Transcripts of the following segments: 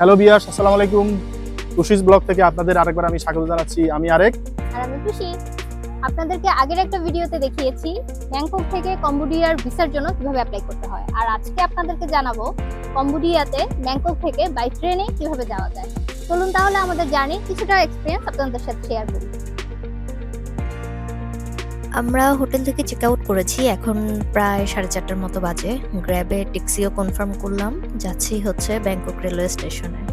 Hello বিয়াস আসসালামু আলাইকুম। Khushi's blog থেকে আপনাদের আরেকবার আমি স্বাগত জানাচ্ছি। আমি আরেক। আর আমি খুশি আপনাদেরকে আগের একটা ভিডিওতে দেখিয়েছি, ব্যাংকক থেকে কম্বোডিয়ার ভিসার জন্য কীভাবে অ্যাপ্লাই করতে হয়। আর আজকে আপনাদেরকে জানাব, কম্বোডিয়াতে ব্যাংকক থেকে বাই ট্রেনে কীভাবে যাওয়া যায়। চলুন তাহলে আমাদের জার্নি কিছুটা এক্সপিরিয়েন্স আপনাদের সাথে শেয়ার করি। আমরা হোটেল থেকে চেক আউট করেছি, এখন প্রায় সাড়ে চারটার মতো বাজে। গ্র্যাবে ট্যাক্সিও কনফার্ম করলাম, যাচ্ছি হচ্ছে ব্যাংকক রেলওয়ে স্টেশনে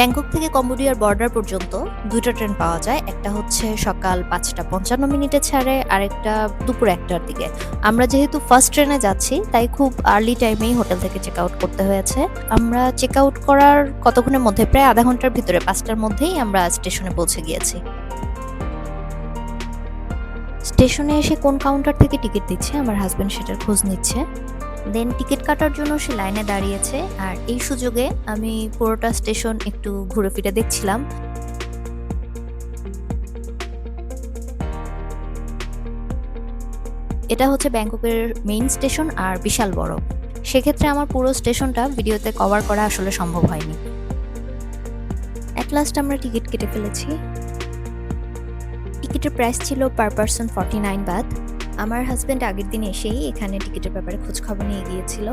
ব্যাংকক থেকে কম্বোডিয়ার বর্ডার পর্যন্ত দুটো ট্রেন পাওয়া যায়। একটা হচ্ছে সকাল পাঁচটা পঞ্চান্ন মিনিটে ছাড়ে, আরেকটা দুপুর একটার দিকে। আমরা যেহেতু ফার্স্ট ট্রেনে যাচ্ছি, তাই খুব আর্লি টাইমেই হোটেল থেকে চেক আউট করতে হয়েছে। আমরা চেক আউট করার কতক্ষণের মধ্যে, প্রায় আধা ঘণ্টার ভিতরে, পাঁচটার মধ্যেই আমরা স্টেশনে পৌঁছে গিয়েছি। স্টেশনে এসে কোন কাউন্টার থেকে টিকিট দিচ্ছে? আমার হাজব্যান্ড সেটার খোঁজ নিচ্ছে। দেন টিকিট কাটার জন্য সে লাইনে দাঁড়িয়েছে আর এই সুযোগে আমি পুরোটা স্টেশন একটু ঘুরে ফিরে দেখছিলাম। এটা হচ্ছে ব্যাংককের মেইন স্টেশন আর বিশাল বড়। সেক্ষেত্রে আমার পুরো স্টেশনটা ভিডিওতে কভার করা আসলে সম্ভব হয়নি। অ্যাট লাস্ট আমরা টিকিট কেটে ফেলেছি। টিকিটের প্রাইস ছিল পার পারসন ফর্টি নাইন বাদ আমার হাজব্যান্ড আগের দিন এসেই এখানে টিকিটের ব্যাপারে খোঁজ খবর নিয়ে গিয়েছিল।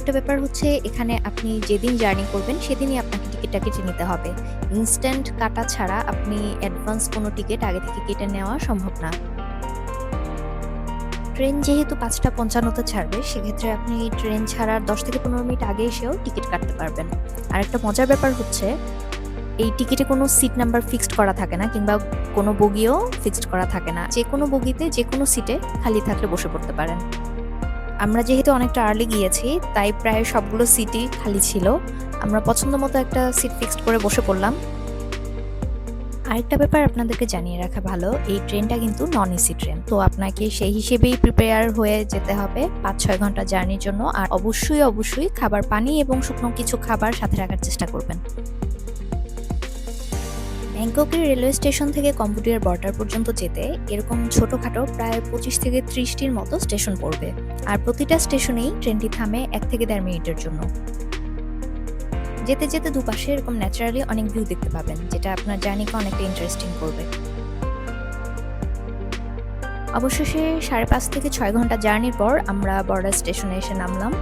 একটা ব্যাপার হচ্ছে এখানে আপনি যেদিন জার্নি করবেন সেদিনই আপনাকে টিকিটটা কেটে নিতে হবে। ইনস্ট্যান্ট কাটা ছাড়া আপনি অ্যাডভান্স কোনো টিকিট আগে থেকে কেটে নেওয়া সম্ভব না। ট্রেন যেহেতু পাঁচটা পঞ্চান্নতে ছাড়বে, সেক্ষেত্রে আপনি ট্রেন ছাড়ার দশ থেকে পনেরো মিনিট আগে এসেও টিকিট কাটতে পারবেন। আর একটা মজার ব্যাপার হচ্ছে, এই টিকিটে কোনো সিট নাম্বার ফিক্সড করা থাকে না কিংবা কোনো বগিও ফিক্সড করা থাকে না। যে কোনো বগিতে, যে কোনো সিটে খালি থাকলে বসে পড়তে পারেন। আমরা যেহেতু অনেকটা আর্লি গিয়েছি, তাই প্রায় সবগুলো সিটই খালি ছিল। আমরা পছন্দ মতো একটা সিট ফিক্সড করে বসে পড়লাম। আরেকটা ব্যাপার আপনাদেরকে জানিয়ে রাখা ভালো, এই ট্রেনটা কিন্তু নন এসি ট্রেন তো আপনাকে সেই হিসেবেই প্রিপেয়ার হয়ে যেতে হবে পাঁচ ছয় ঘণ্টা জার্নির জন্য। আর অবশ্যই অবশ্যই খাবার পানি এবং শুকনো কিছু খাবার সাথে রাখার চেষ্টা করবেন। ব্যাংককের রেলওয়ে স্টেশন থেকে কম্বোডিয়ার বর্ডার পর্যন্ত যেতে এরকম ছোটোখাটো প্রায় পঁচিশ থেকে ত্রিশটির মতো স্টেশন পড়বে। আর প্রতিটা স্টেশনেই ট্রেনটি থামে এক থেকে দেড় মিনিটের জন্য। যেতে যেতে দুপাশে এরকম ন্যাচারালি অনেক ভিউ দেখতে পাবেন, যেটা আপনার জার্নিকে অনেকটা ইন্টারেস্টিং করবে। অবশেষে সাড়ে পাঁচ থেকে ছয় ঘণ্টা জার্নির পর আমরা বর্ডার স্টেশনে এসে নামলাম।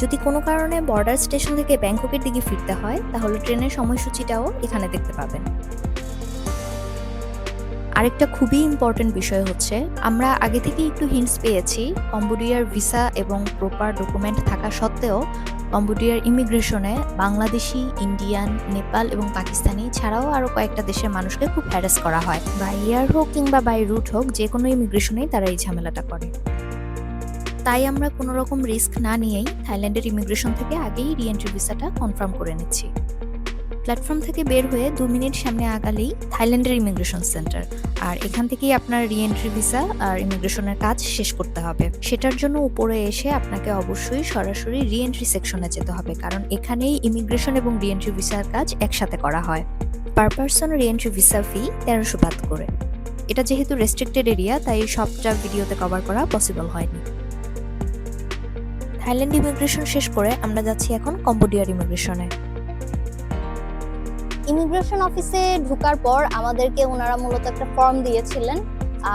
যদি কোনো কারণে বর্ডার স্টেশন থেকে ব্যাংককের দিকে ফিরতে হয়, তাহলে ট্রেনের সময়সূচিটাও এখানে দেখতে পাবেন। আরেকটা খুবই ইম্পর্টেন্ট বিষয় হচ্ছে, আমরা আগে থেকে একটু হিন্টস পেয়েছি, কম্বোডিয়ার ভিসা এবং প্রপার ডকুমেন্ট থাকা সত্ত্বেও কম্বোডিয়ার ইমিগ্রেশনে বাংলাদেশি, ইন্ডিয়ান, নেপাল এবং পাকিস্তানি ছাড়াও আরও কয়েকটা দেশের মানুষকে খুব হ্যারাস করা হয়। বাই এয়ার হোক কিংবা বাই রুট হোক, যে কোনো ইমিগ্রেশনেই তারা এই ঝামেলাটা করে। তাই আমরা কোনো রকম রিস্ক না নিয়েই থাইল্যান্ডের ইমিগ্রেশন থেকে আগেই রিএন্ট্রি ভিসাটা কনফার্ম করে নিচ্ছি। প্ল্যাটফর্ম থেকে বের হয়ে দু মিনিট সামনে আগালেই থাইল্যান্ডের ইমিগ্রেশন সেন্টার আর এখান থেকেই আপনার রিএন্ট্রি ভিসা আর ইমিগ্রেশনের কাজ শেষ করতে হবে। সেটার জন্য উপরে এসে আপনাকে অবশ্যই সরাসরি রিএন্ট্রি সেকশনে যেতে হবে, কারণ এখানেই ইমিগ্রেশন এবং রিএন্ট্রি ভিসার কাজ একসাথে করা হয়। Per person reentry visa fee তেরোশো বাদ করে। এটা যেহেতু রেস্ট্রিক্টেড এরিয়া তাই সবটা ভিডিওতে কভার করা পসিবল হয়নি। থাইল্যান্ড ইমিগ্রেশন শেষ করে আমরা যাচ্ছি এখন কম্বোডিয়ার ইমিগ্রেশনে। ইমিগ্রেশন অফিসে ঢোকার পর আমাদেরকে ওনারা মূলত একটা ফর্ম দিয়েছিলেন,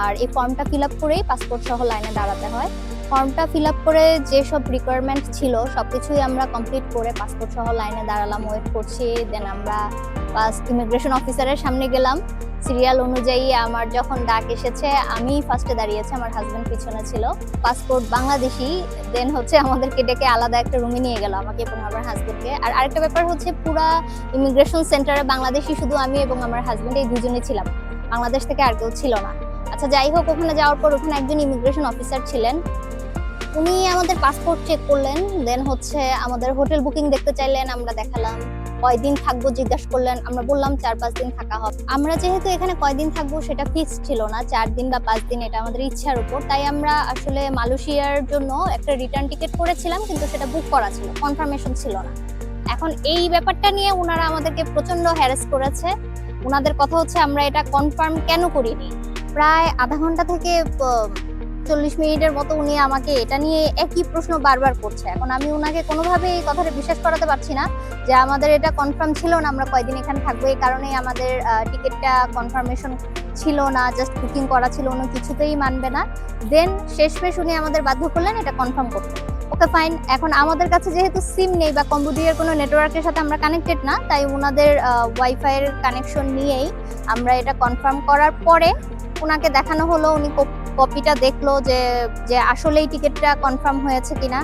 আর এই ফর্মটা ফিল আপ করেই পাসপোর্ট সহ লাইনে দাঁড়াতে হয়। ফর্মটা ফিল আপ করে যেসব রিকোয়ারমেন্ট ছিল, সবকিছুই আমরা কমপ্লিট করে পাসপোর্ট সহ লাইনে দাঁড়ালাম ওয়েট করছি দেন আমরা ফার্স্ট ইমিগ্রেশন অফিসারের সামনে গেলাম। সিরিয়াল অনুযায়ী আমার যখন ডাক এসেছে, আমি ফার্স্টে দাঁড়িয়েছি, আমার হাজবেন্ড পিছনে ছিল। পাসপোর্ট বাংলাদেশি দেন হচ্ছে আমাদেরকে ডেকে আলাদা একটা রুমে নিয়ে গেল আমাকে এবং আমার হাজবেন্ডকে আর আরেকটা ব্যাপার হচ্ছে পুরা ইমিগ্রেশন সেন্টারে বাংলাদেশি শুধু আমি এবং আমার হাজবেন্ড এই দুজনে ছিলাম। বাংলাদেশ থেকে আর কেউ ছিল না। আচ্ছা যাই হোক, ওখানে যাওয়ার পর ওখানে একজন ইমিগ্রেশন অফিসার ছিলেন। উনি আমাদের পাসপোর্ট চেক করলেন দেন হচ্ছে আমাদের হোটেল বুকিং দেখতে চাইলেন, আমরা দেখালাম। কয়দিন থাকব জিজ্ঞাসা করলেন, আমরা বললাম চার পাঁচ দিন থাকা হবে। আমরা যেহেতু এখানে কয়দিন থাকব সেটা ফিক্স ছিল না, চার দিন বা পাঁচ দিন এটা আমাদের ইচ্ছার উপর। তাই আমরা আসলে মালয়েশিয়ার জন্য একটা রিটার্ন টিকিট করেছিলাম, কিন্তু সেটা বুক করা ছিল কনফার্মেশন ছিল না। এখন এই ব্যাপারটা নিয়ে ওনারা আমাদেরকে প্রচণ্ড হ্যারাস করেছে। ওনাদের কথা হচ্ছে, আমরা এটা কনফার্ম কেন করিনি? প্রায় আধা ঘণ্টা থেকে চল্লিশ মিনিটের মতো উনি আমাকে এটা নিয়ে একই প্রশ্ন বারবার করছে। এখন আমি ওনাকে কোনোভাবে এই কথাটা বিশ্বাস করাতে পারছি না যে আমাদের এটা কনফার্ম ছিল না, আমরা কয়দিন এখানে থাকব। এই কারণেই আমাদের টিকিটটা কনফার্মেশন ছিল না জাস্ট বুকিং করা ছিল, উনি কিছুতেই মানবে না। দেন শেষমেশ উনি আমাদের বাধ্য করলেন এটা কনফার্ম করতে। ওকে ফাইন এখন আমাদের কাছে যেহেতু সিম নেই বা কম্পিউটারের কোনো নেটওয়ার্কের সাথে আমরা কানেক্টেড না, তাই ওনাদের ওয়াইফাইয়ের কানেকশন নিয়েই আমরা এটা কনফার্ম করার পরে ওনাকে দেখানো হলো, উনি কপিটা দেখল যে যে আসলেই টিকিটটা কনফার্ম হয়েছে কিনা।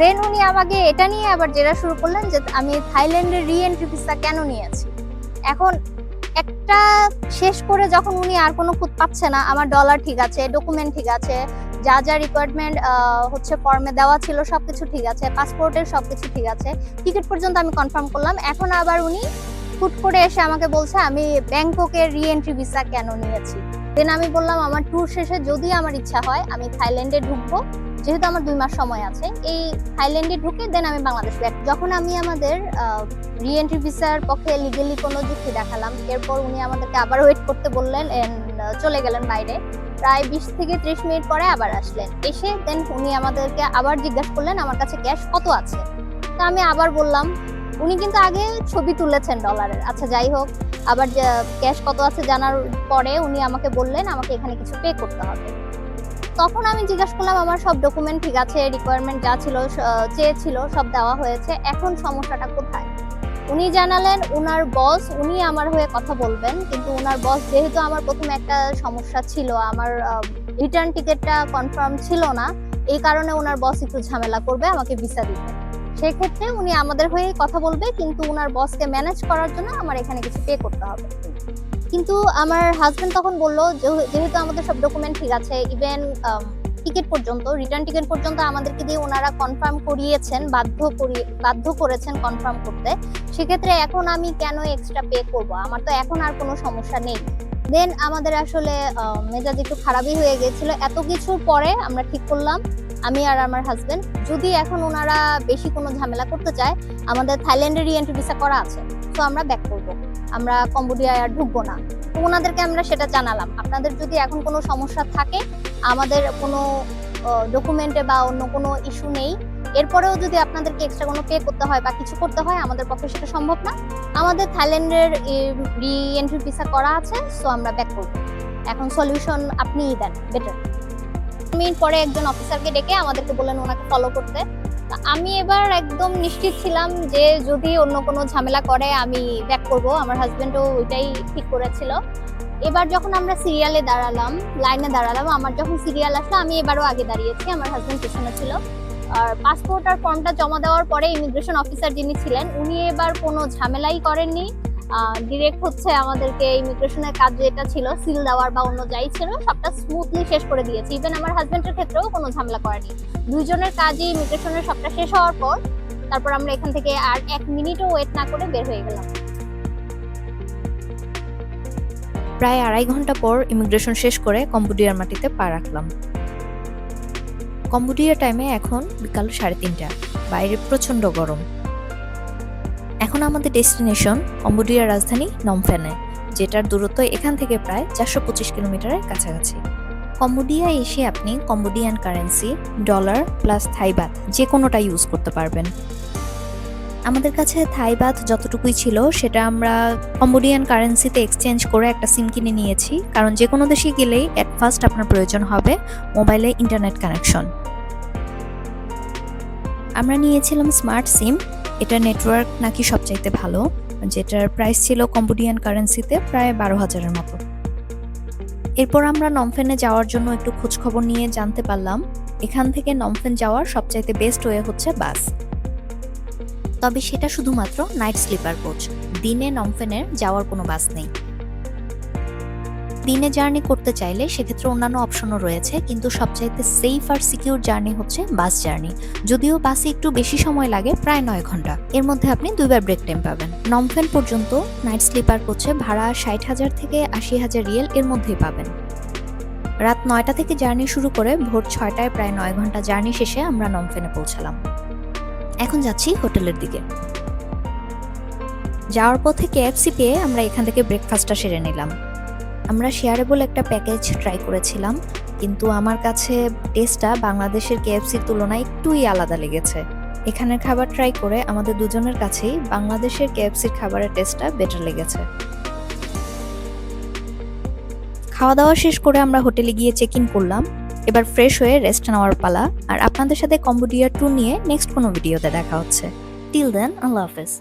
দেন উনি আমাকে এটা নিয়ে আবার জেরা শুরু করলেন যে, আমি থাইল্যান্ডের রি এন্ট্রি ভিসা কেন নিয়েছি? এখন একটা শেষ করে যখন উনি আর কোনো খুঁত পাচ্ছে না, আমার ডলার ঠিক আছে ডকুমেন্ট ঠিক আছে, যা যা রিকোয়ারমেন্ট হচ্ছে ফর্মে দেওয়া ছিল সবকিছু ঠিক আছে পাসপোর্টের সবকিছু ঠিক আছে টিকিট পর্যন্ত আমি কনফার্ম করলাম। এখন আবার উনি হুট করে এসে আমাকে বলছে, আমি ব্যাংককের রি এন্ট্রি ভিসা কেন নিয়েছি? দেন আমি বললাম, আমার ট্যুর শেষে যদি আমার ইচ্ছা হয়, আমি থাইল্যান্ডে ঢুকবো। যেহেতু আমার দুই মাস সময় আছে, এই থাইল্যান্ডে ঢুকে দেন আমি বাংলাদেশ ব্যাক যখন আমি আমাদের রি এন্ট্রি ভিসার পক্ষে লিগেলি কোনো যুক্তি দেখালাম, এরপর উনি আমাদেরকে আবার ওয়েট করতে বললেন চলে গেলেন বাইরে। প্রায় বিশ থেকে ত্রিশ মিনিট পরে আবার আসলেন। এসে দেন উনি আমাদেরকে আবার জিজ্ঞাসা করলেন, আমার কাছে ক্যাশ কত আছে? তা আমি আবার বললাম উনি কিন্তু আগে ছবি তুলেছেন ডলারের আচ্ছা যাই হোক, আবার ক্যাশ কত আছে জানার পরে উনি আমাকে বললেন, আমাকে এখানে কিছু পে করতে হবে। তখন আমি জিজ্ঞাসা করলাম, আমার সব ডকুমেন্ট ঠিক আছে রিকোয়ারমেন্ট যা ছিল চেয়েছিল, সব দেওয়া হয়েছে, এখন সমস্যাটা কোথায়? উনি জানালেন, উনার বস উনি আমার হয়ে কথা বলবেন, কিন্তু উনার বস যেহেতু আমার প্রথমে একটা সমস্যা ছিল, আমার রিটার্ন টিকিটটা কনফার্ম ছিল না, এই কারণে ওনার বস একটু ঝামেলা করবে, আমাকে ভিসা দিতে। সেক্ষেত্রে উনি আমাদের হয়ে কথা বলবে কিন্তু উনার বসকে ম্যানেজ করার জন্য আমার এখানে কিছু পে করতে হবে। কিন্তু আমার হাজবেন্ড তখন বলল যেহেতু আমাদের সব ডকুমেন্ট ঠিক আছে ইভেন টিকিট পর্যন্ত রিটার্ন টিকিট পর্যন্ত আমাদেরকে দিয়ে ওনারা কনফার্ম করিয়েছেন বাধ্য করিয়ে বাধ্য করেছেন কনফার্ম করতে সেক্ষেত্রে এখন আমি কেন এক্সট্রা পে করব? আমার তো এখন আর কোনো সমস্যা নেই। দেন আমাদের আসলে আহ, মেজাজ একটু খারাপই হয়ে গেছিল এত কিছুর পরে আমরা ঠিক করলাম। আমি আর আমার হাজবেন্ড যদি এখন ওনারা বেশি কোনো ঝামেলা করতে চায়, আমাদের থাইল্যান্ডের রিএন্ট্রি ভিসা করা আছে। তো আমরা ব্যাক করব। আমরা কম্বোডিয়ায় আর ঢুকবো না। তো ওনাদেরকে আমরা সেটা জানালাম। আপনাদের যদি এখন কোনো সমস্যা থাকে, আমাদের কোনো ডকুমেন্টে বা অন্য কোনো ইস্যু নেই। এরপরেও যদি আপনাদেরকে এক্সট্রা কোনো পে করতে হয় বা কিছু করতে হয়, আমাদের পক্ষে সেটা সম্ভব না। আমাদের থাইল্যান্ডের রি এন্ট্রি ভিসা করা আছে সো আমরা ব্যাক করব। এখন সলিউশন আপনিই দেন বেটার মিনিট পরে একজন অফিসারকে ডেকে আমাদেরকে বললেন ওনাকে ফলো করতে। আমি এবার একদম নিশ্চিত ছিলাম যে যদি অন্য কোনো ঝামেলা করে, আমি ব্যাক করব। আমার হাজবেন্ডও ওইটাই ঠিক করেছিল। এবার যখন আমরা সিরিয়ালে দাঁড়ালাম লাইনে দাঁড়ালাম, আমার যখন সিরিয়াল আসলো, আমি এবারও আগে দাঁড়িয়েছি। আমার হাজব্যান্ড পেছনে ছিল। আর পাসপোর্ট আর ফর্মটা জমা দেওয়ার পরে ইমিগ্রেশন অফিসার যিনি ছিলেন, উনি এবার কোনো ঝামেলাই করেননি। ডিরেক্ট হচ্ছে আমাদেরকে ইমিগ্রেশনের কাজ যেটা ছিল সিল দেওয়ার বা অন্য যাই ছিল, সবটা স্মুথলি শেষ করে দিয়েছে। ইভেন আমার হাজবেন্ডের ক্ষেত্রেও কোনো ঝামেলা করেনি। দুইজনের কাজই ইমিগ্রেশনের সবটা শেষ হওয়ার পর, তারপর আমরা এখান থেকে আর এক মিনিটও ওয়েট না করে বের হয়ে গেলাম। প্রায় আড়াই ঘণ্টা পর ইমিগ্রেশন শেষ করে কম্বোডিয়ার মাটিতে পা রাখলাম। কম্বোডিয়া টাইমে এখন বিকাল সাড়ে তিনটা। বাইরে প্রচণ্ড গরম। এখন আমাদের ডেস্টিনেশন কম্বোডিয়ার রাজধানী নমফেনে, যেটার দূরত্ব এখান থেকে প্রায় চারশো পঁচিশ কিলোমিটারের কাছাকাছি। কম্বোডিয়া এসে আপনি Cambodian currency, dollar plus Thai baht যে কোনোটা ইউজ করতে পারবেন। আমাদের কাছে থাইবাত যতটুকুই ছিল সেটা আমরা কম্বোডিয়ান কারেন্সিতে এক্সচেঞ্জ করে একটা সিম কিনে নিয়েছি, কারণ যে কোনো দেশে গেলেই অ্যাট ফার্স্ট আপনার প্রয়োজন হবে মোবাইলে ইন্টারনেট কানেকশন। আমরা নিয়েছিলাম স্মার্ট সিম এটা নেটওয়ার্ক নাকি সবচাইতে ভালো? যেটার প্রাইস ছিল কম্বোডিয়ান কারেন্সিতে প্রায় বারো হাজারের মতো। এরপর আমরা নমফেনে যাওয়ার জন্য একটু খোঁজখবর নিয়ে জানতে পারলাম, এখান থেকে নমফেন যাওয়ার সবচাইতে বেস্ট ওয়ে হচ্ছে বাস তবে সেটা শুধুমাত্র নাইট স্লিপার কোচ দিনে নমফেনের যাওয়ার কোনো বাস নেই। দিনে জার্নি করতে চাইলে সেক্ষেত্রে অন্যান্য অপশনও রয়েছে, কিন্তু সবচাইতে সেফ আর সিকিউর জার্নি হচ্ছে বাস জার্নি। যদিও বাসে একটু বেশি সময় লাগে, প্রায় নয় ঘণ্টা। এর মধ্যে আপনি দুইবার ব্রেক টাইম পাবেন। নমফেন পর্যন্ত নাইট স্লিপার কোচে ভাড়া ষাট হাজার থেকে আশি হাজার রিয়েল এর মধ্যেই পাবেন। রাত নয়টা থেকে জার্নি শুরু করে ভোর ছয়টায় প্রায় নয় ঘণ্টা জার্নি শেষে আমরা নমফেনে পৌঁছালাম। এখন যাচ্ছি হোটেলের দিকে। যাওয়ার পথে কেএফসি পেয়ে আমরা এখান থেকে ব্রেকফাস্টটা সেরে নিলাম। আমরা শেয়ারেবল একটা প্যাকেজ ট্রাই করেছিলাম, কিন্তু আমার কাছে টেস্টটা বাংলাদেশের কেএফসির তুলনায় একটুই আলাদা লেগেছে। এখানের খাবার ট্রাই করে আমাদের দুজনের কাছেই বাংলাদেশের কেএফসির খাবারের টেস্টটা বেটার লেগেছে। খাওয়া দাওয়া শেষ করে আমরা হোটেলে গিয়ে চেক ইন করলাম, এবার ফ্রেশ হয়ে রেস্ট নেওয়ার পালা। আর আপনাদের সাথে কম্বোডিয়া ট্যুর নিয়ে নেক্সট কোনো ভিডিওতে দেখা হচ্ছে। টিল দেন আল্লাহ হাফেজ।